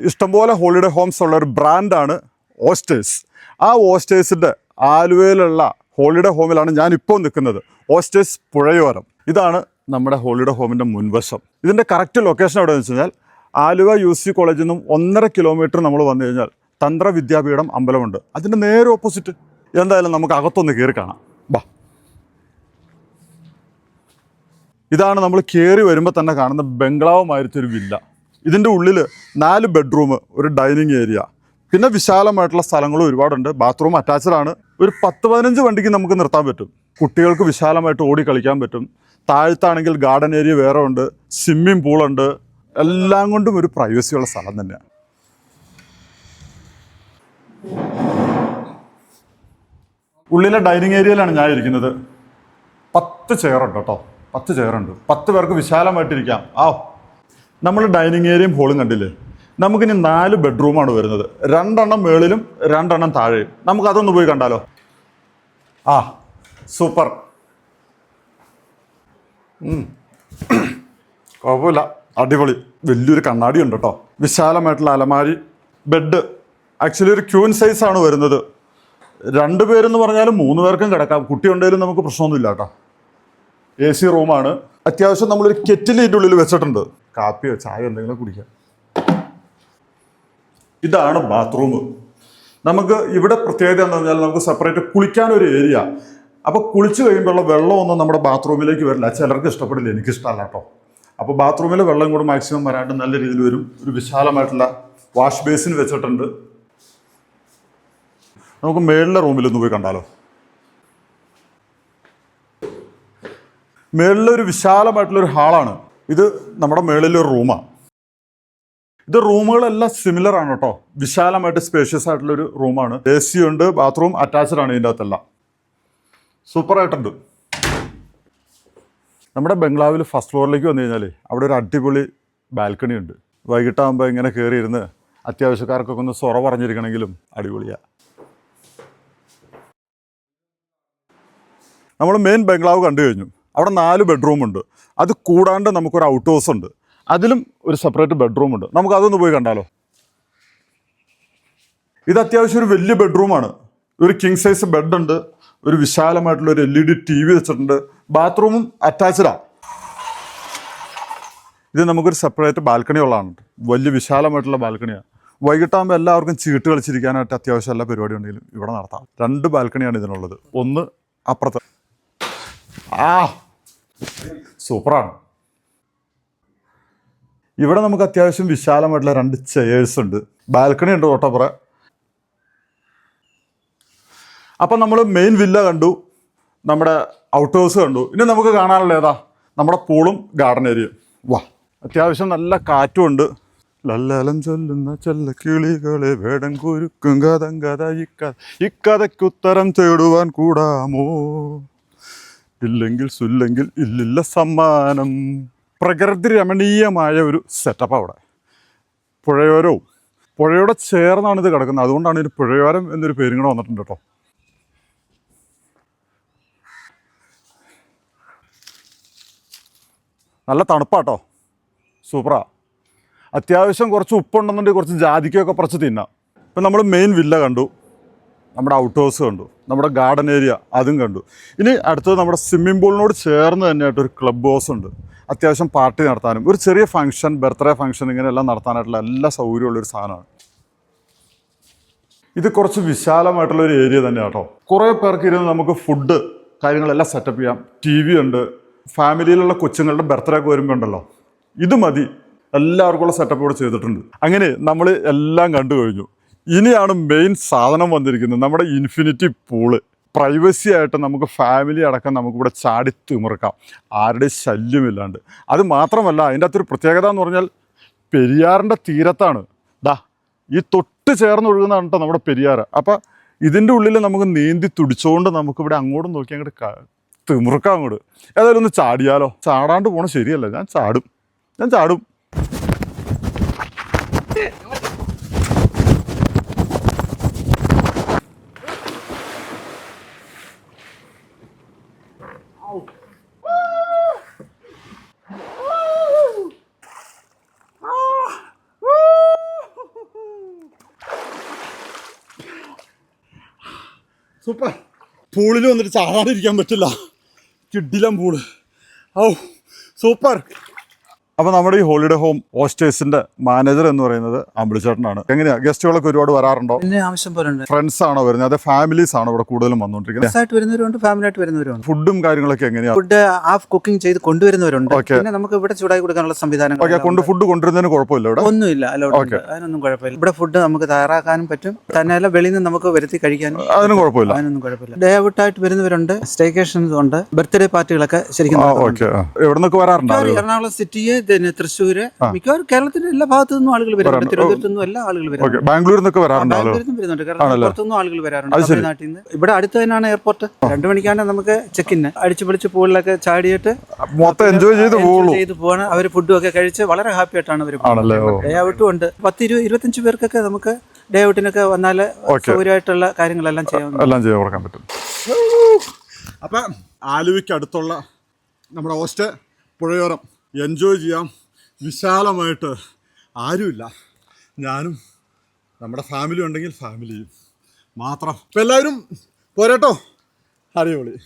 ഇഷ്ടംപോലെ holiday Holmes ഉള്ള ഒരു ബ്രാൻഡാണ് ഓസ്റ്റേഴ്സ്. ആ ഓസ്റ്റേഴ്സിന്റെ ആലുവയിലുള്ള ഹോളിഡേ ഹോമിലാണ് ഞാൻ ഇപ്പോൾ നിൽക്കുന്നത്. ഓസ്റ്റേഴ്സ് പുഴയോരം. ഇതാണ് നമ്മുടെ ഹോളിഡേ ഹോമിന്റെ മുൻവശം. ഇതിന്റെ കറക്റ്റ് ലൊക്കേഷൻ എവിടെയെന്ന് വെച്ച് കഴിഞ്ഞാൽ ആലുവ യു സി കോളേജിൽ നിന്നും ഒന്നര കിലോമീറ്റർ നമ്മൾ വന്നു കഴിഞ്ഞാൽ തന്ത്ര വിദ്യാപീഠം അമ്പലമുണ്ട്. അതിന്റെ നേരെ ഓപ്പോസിറ്റ് എന്തായാലും നമുക്ക് അകത്തൊന്ന് കയറി കാണാം. ബാ. ഇതാണ് നമ്മൾ കയറി വരുമ്പോൾ തന്നെ കാണുന്ന ബംഗ്ലാവ് ഒരു വില്ല. ഇതിന്റെ ഉള്ളിൽ നാല് ബെഡ്റൂം ഒരു ഡൈനിങ് ഏരിയ. പിന്നെ വിശാലമായിട്ടുള്ള സ്ഥലങ്ങളും ഒരുപാടുണ്ട്. ബാത്റൂം ആണ്. ഒരു പത്ത് പതിനഞ്ച് വണ്ടിക്ക് നമുക്ക് നിർത്താൻ പറ്റും. കുട്ടികൾക്ക് വിശാലമായിട്ട് ഓടി കളിക്കാൻ പറ്റും. താഴത്താണെങ്കിൽ ഗാർഡൻ ഏരിയ വേറെ ഉണ്ട്. സ്വിമ്മിംഗ് പൂളുണ്ട് എല്ലാം കൊണ്ടും ഒരു പ്രൈവസിയുള്ള സ്ഥലം തന്നെയാണ് ഉള്ളിലെ ഡൈനിങ് ഏരിയയിലാണ് ഞാൻ ഇരിക്കുന്നത്. പത്ത് ചെയറുണ്ട് കേട്ടോ. പത്ത് ചെയറുണ്ട് പത്ത് പേർക്ക് വിശാലമായിട്ടിരിക്കാം. ആ നമ്മൾ ഡൈനിങ് ഏരിയയും ഹോളും കണ്ടില്ലേ? നമുക്കിനി നാല് ബെഡ്റൂമാണ് വരുന്നത്. രണ്ടെണ്ണം മേളിലും രണ്ടെണ്ണം താഴെയും. നമുക്ക് അതൊന്ന് പോയി കണ്ടാലോ? ആ സൂപ്പർ. കുഴപ്പമില്ല. അടിപൊളി. വലിയൊരു കണ്ണാടി ഉണ്ട് കേട്ടോ. വിശാലമായിട്ടുള്ള അലമാരി. ബെഡ്. ആക്ച്വലി ഒരു ക്യൂൻ ആണ് വരുന്നത്. രണ്ട് പേരെന്ന് പറഞ്ഞാലും മൂന്ന് പേർക്കും കിടക്കാം. കുട്ടി ഉണ്ടെങ്കിലും നമുക്ക് പ്രശ്നമൊന്നുമില്ല കേട്ടോ. എ സി റൂമാണ് അത്യാവശ്യം നമ്മളൊരു കെറ്റിലിന്റെ ഉള്ളിൽ വെച്ചിട്ടുണ്ട്. കാപ്പിയോ ചായയോ എന്തെങ്കിലും കുടിക്കാം. ഇതാണ് ബാത്റൂം നമുക്ക് ഇവിടെ പ്രത്യേകത എന്ന് പറഞ്ഞാൽ നമുക്ക് സെപ്പറേറ്റ് കുളിക്കാൻ ഒരു ഏരിയ അപ്പോൾ കുളിച്ച് കഴിയുമ്പോഴുള്ള വെള്ളമൊന്നും നമ്മുടെ ബാത്റൂമിലേക്ക് വരില്ല. ചിലർക്ക് ഇഷ്ടപ്പെടില്ല. എനിക്കിഷ്ടമല്ല കേട്ടോ. അപ്പോൾ ബാത്റൂമിൽ വെള്ളം കൂടെ മാക്സിമം വരാണ്ട് നല്ല രീതിയിൽ വരും. ഒരു വിശാലമായിട്ടുള്ള വാഷ് ബേസിൻ വെച്ചിട്ടുണ്ട്. നമുക്ക് മേളിലെ റൂമിലൊന്ന് പോയി കണ്ടാലോ? മേളിലൊരു വിശാലമായിട്ടുള്ളൊരു ഹാളാണ് ഇത് നമ്മുടെ മേളിലൊരു റൂമാണ് ഇത് റൂമുകളെല്ലാം സിമിലർ ആണ് കേട്ടോ. വിശാലമായിട്ട് സ്പേഷ്യസ് ആയിട്ടുള്ള ഒരു റൂമാണ്. എ സി ഉണ്ട് ബാത്റൂം അറ്റാച്ച്ഡ് ആണ് ഇതിന്റെ അകത്തെല്ലാം. സൂപ്പർ ആയിട്ടുണ്ട്. നമ്മുടെ ബംഗ്ലാവിൽ ഫസ്റ്റ് ഫ്ലോറിലേക്ക് വന്നു കഴിഞ്ഞാൽ അവിടെ ഒരു അടിപൊളി ബാൽക്കണി ഉണ്ട്. വൈകിട്ടാകുമ്പോൾ ഇങ്ങനെ കയറി ഇരുന്ന് അത്യാവശ്യക്കാർക്കൊക്കെ ഒന്ന് സൊറ പറഞ്ഞിരിക്കണമെങ്കിലും അടിപൊളിയാണ് നമ്മൾ മെയിൻ ബംഗ്ലാവ് കണ്ടു കഴിഞ്ഞു. അവിടെ നാല് ബെഡ്റൂം ഉണ്ട്. അത് കൂടാണ്ട് നമുക്കൊരു ഔട്ട് ഹൗസ് ഉണ്ട്. അതിലും ഒരു സെപ്പറേറ്റ് ബെഡ്റൂം ഉണ്ട്. നമുക്ക് അതൊന്ന് പോയി കണ്ടാലോ? ഇത് അത്യാവശ്യം ഒരു വലിയ ബെഡ്റൂമാണ് ഒരു കിങ് സൈസ് ബെഡ് ഉണ്ട്. ഒരു വിശാലമായിട്ടുള്ള ഒരു L E D T V വെച്ചിട്ടുണ്ട് ബാത്റൂമും അറ്റാച്ച്ഡാ ഇത് നമുക്കൊരു സെപ്പറേറ്റ് ബാൽക്കണി ഉള്ളതാണ്. വലിയ വിശാലമായിട്ടുള്ള ബാൽക്കണിയാണ് വൈകിട്ടാകുമ്പോൾ എല്ലാവർക്കും ചീട്ട് കളിച്ചിരിക്കാനായിട്ട് അത്യാവശ്യം എല്ലാ പരിപാടി ഉണ്ടെങ്കിലും ഇവിടെ നടത്താം. രണ്ട് ബാൽക്കണിയാണ് ഇതിനുള്ളത്. ഒന്ന് അപ്പുറത്ത്. ആ സൂപ്പറാണ്. ഇവിടെ നമുക്ക് അത്യാവശ്യം വിശാലമായിട്ടുള്ള രണ്ട് ചെയേഴ്സ് ഉണ്ട്. ബാൽക്കണി ഉണ്ട് തോട്ടപ്പുറ. അപ്പം നമ്മൾ മെയിൻ വില്ല കണ്ടു. നമ്മുടെ ഔട്ട് ഹൗസ് കണ്ടു. ഇനി നമുക്ക് കാണാനുള്ള ഏതാ? നമ്മുടെ പൂളും ഗാർഡൻ ഏരിയയും വാ അത്യാവശ്യം നല്ല കാറ്റും ഉണ്ട്. ലല്ലലം ചൊല്ലുന്ന ചൊല്ല കിളികളെ വേടം കുരുക്കും കഥം കഥ. ഇക്കഥ ഇക്കഥയ്ക്കുത്തരം തേടുവാൻ കൂടാമോ? ഇല്ലെങ്കിൽ സുല്ലെങ്കിൽ ഇല്ലില്ല സമ്മാനം. പ്രകൃതി രമണീയമായ ഒരു സെറ്റപ്പ് അവിടെ. പുഴയോരവും. പുഴയോടെ ചേർന്നാണ് ഇത് കിടക്കുന്നത്. അതുകൊണ്ടാണ് ഇതിന് പുഴയോരം എന്നൊരു പേരും കൂടെ വന്നിട്ടുണ്ട് കേട്ടോ. നല്ല തണുപ്പാട്ടോ സൂപ്പറാ. അത്യാവശ്യം കുറച്ച് ഉപ്പുണ്ടെന്നുണ്ടെങ്കിൽ കുറച്ച് ജാതിക്കൊക്കെ കുറച്ച് തിന്നാം. ഇപ്പം നമ്മൾ മെയിൻ വില്ല കണ്ടു. നമ്മുടെ ഔട്ട് ഹൗസ് കണ്ടു. നമ്മുടെ ഗാർഡൻ ഏരിയ അതും കണ്ടു. ഇനി അടുത്തത് നമ്മുടെ സ്വിമ്മിംഗ് പൂളിനോട് ചേർന്ന് തന്നെയായിട്ട് ഒരു ക്ലബ് ഹൗസ് ഉണ്ട്. അത്യാവശ്യം പാർട്ടി നടത്താനും. ഒരു ചെറിയ ഫംഗ്ഷൻ ബർത്ത്ഡേ ഫംഗ്ഷൻ ഇങ്ങനെയെല്ലാം നടത്താനായിട്ടുള്ള എല്ലാ സൗകര്യമുള്ളൊരു സാധനമാണ്. ഇത് കുറച്ച് വിശാലമായിട്ടുള്ള ഒരു ഏരിയ തന്നെയാണ് കേട്ടോ കുറേ പേർക്ക് ഇരുന്ന് നമുക്ക് ഫുഡ് കാര്യങ്ങളെല്ലാം സെറ്റപ്പ് ചെയ്യാം. ടി വി ഉണ്ട്. ഫാമിലിയിലുള്ള കൊച്ചുങ്ങളുടെ ബർത്ത്ഡേ ഒക്കെ വരുമ്പോൾ ഉണ്ടല്ലോ. ഇത് മതി. എല്ലാവർക്കുള്ള സെറ്റപ്പ് ഇവിടെ ചെയ്തിട്ടുണ്ട്. അങ്ങനെ നമ്മൾ എല്ലാം കണ്ടു കഴിഞ്ഞു. ഇനിയാണ് മെയിൻ സാധനം വന്നിരിക്കുന്നത് നമ്മുടെ ഇൻഫിനിറ്റി പൂൾ പ്രൈവസി ആയിട്ട് നമുക്ക് ഫാമിലി അടക്കം നമുക്കിവിടെ ചാടി തിമിർക്കാം. ആരുടെയും ശല്യമില്ലാണ്ട് അത് മാത്രമല്ല അതിന്റെ അകത്തൊരു പ്രത്യേകത എന്ന് പറഞ്ഞാൽ പെരിയാറിന്റെ തീരത്താണ്. ദാ ഈ തൊട്ട് ചേർന്ന് ഒഴുകുന്നതാണ് കേട്ടോ നമ്മുടെ പെരിയാർ അപ്പം ഇതിന്റെ ഉള്ളിൽ നമുക്ക് നീന്തി തുടിച്ചുകൊണ്ട് നമുക്കിവിടെ അങ്ങോട്ടും നോക്കി അങ്ങോട്ട് തിമിർക്കാം അങ്ങോട്ട്. ഏതായാലും ഒന്ന് ചാടിയാലോ? ചാടാണ്ട് പോകണം ശരിയല്ല. ഞാൻ ചാടും. ഞാൻ ചാടും. സൂപ്പർ. പൂളിൽ വന്നിട്ട് ചാടാതിരിക്കാൻ പറ്റില്ല. കിഡിലം പൂൾ. ഔ സൂപ്പർ. അപ്പോൾ നമ്മുടെ ഈ ഹോളിഡേ ഹോം ഹോസ്റ്റേഴ്സിന്റെ മാനേജർ എന്ന് പറയുന്നത് അമ്പിളിച്ചേട്ടനാണ്. എങ്ങനെയാ? ഗസ്റ്റുകളൊക്കെ ഒരുപാട് വരാറുണ്ടോ? പിന്നെ ആവശ്യം പോലെ ഉണ്ട് ഫ്രണ്ട്സ് ആണോ വരുന്നത്? അതെ ഫാമിലീസ് ആണോ ഇവിടെ കൂടുതലും വന്നുകൊണ്ടിരിക്കുന്നത് ആയിട്ട് വരുന്നവരുണ്ട് ഫാമിലി ആയിട്ട് വരുന്നവരുണ്ട്. ഫുഡും കാര്യങ്ങളൊക്കെ എങ്ങനെയാ? ഫുഡ് ഹാഫ് കുക്കിംഗ് ചെയ്ത് കൊണ്ടുവരുന്നവരുണ്ട്. പിന്നെ നമുക്ക് ഇവിടെ ചൂടായി കൊടുക്കാനുള്ള സംവിധാനം ഓക്കെ കൊണ്ട് ഫുഡ് കൊണ്ടുവരുന്നതിന് കുഴപ്പമില്ല ഇവിടെ? ഒന്നുമില്ല അല്ല. അതിനൊന്നും കുഴപ്പമില്ല. ഇവിടെ ഫുഡ് നമുക്ക് തയ്യാറാക്കാനും പറ്റും. തന്നെയല്ല വെളിയിൽ നിന്ന് നമുക്ക് വരുത്തി കഴിക്കാനും അതിനും കുഴപ്പമില്ല. അതിനൊന്നും കുഴപ്പമില്ല. ഡേ ഔട്ട് ആയിട്ട് വരുന്നവരുണ്ട് സ്റ്റേക്കേഷൻസ് ഉണ്ട്. ബർത്ത്ഡേ പാർട്ടികളൊക്കെ ശരിക്കും. എവിടെ നിന്നൊക്കെ വരാറുണ്ടോ മിക്കവാറും എറണാകുളം സിറ്റിയെ പിന്നെ തൃശ്ശൂര്. മിക്കവാറും കേരളത്തിന്റെ എല്ലാ ഭാഗത്തു നിന്നും ആളുകൾ വരുന്നുണ്ട് തിരുവനന്തപുരത്തു നിന്നും എല്ലാ ആളുകൾ വരുന്നുണ്ട് ബാംഗ്ലൂരിൽ നിന്നൊക്കെ വരാറുണ്ടോ ബാംഗ്ലൂരിൽ നിന്നും വരുന്നുണ്ട്. കാരണം പുറത്തുനിന്നും ആളുകൾ വരാറുണ്ട് തമിഴ്നാട്ടിൽ നിന്ന്. ഇവിടെ അടുത്ത് തന്നെയാണ് എയർപോർട്ട്. രണ്ടു മണിക്കാണ് നമുക്ക് ചെക്ക് ഇൻ അടിച്ചു പൊളിച്ച് പൂളിലൊക്കെ ചാടിയിട്ട് മൊത്തം എൻജോയ് ചെയ്ത് പോകുള്ളൂ ചെയ്ത് പോവാണ്. അവർ ഫുഡും ഒക്കെ കഴിച്ച് വളരെ ഹാപ്പി ആയിട്ടാണ് അവർ ഡേ ഔട്ടും ഉണ്ട്. പത്ത് ഇരുപത് ഇരുപത്തഞ്ച് പേർക്കൊക്കെ നമുക്ക് ഡേ ഔട്ടിനൊക്കെ വന്നാൽ സൗകര്യമായിട്ടുള്ള കാര്യങ്ങളെല്ലാം ചെയ്യാം എല്ലാം ചെയ്യാൻ കൊടുക്കാൻ പറ്റും. അപ്പം ആലുവയ്ക്ക് അടുത്തുള്ള നമ്മുടെ ഹോസ്റ്റ് പുഴയോരം. എൻജോയ് ചെയ്യാം. വിശാലമായിട്ട് ആരുമില്ല. ഞാനും നമ്മുടെ ഫാമിലി ഉണ്ടെങ്കിൽ ഫാമിലിയും മാത്രം. അപ്പം എല്ലാവരും പോരാട്ടോ. അടിപൊളി.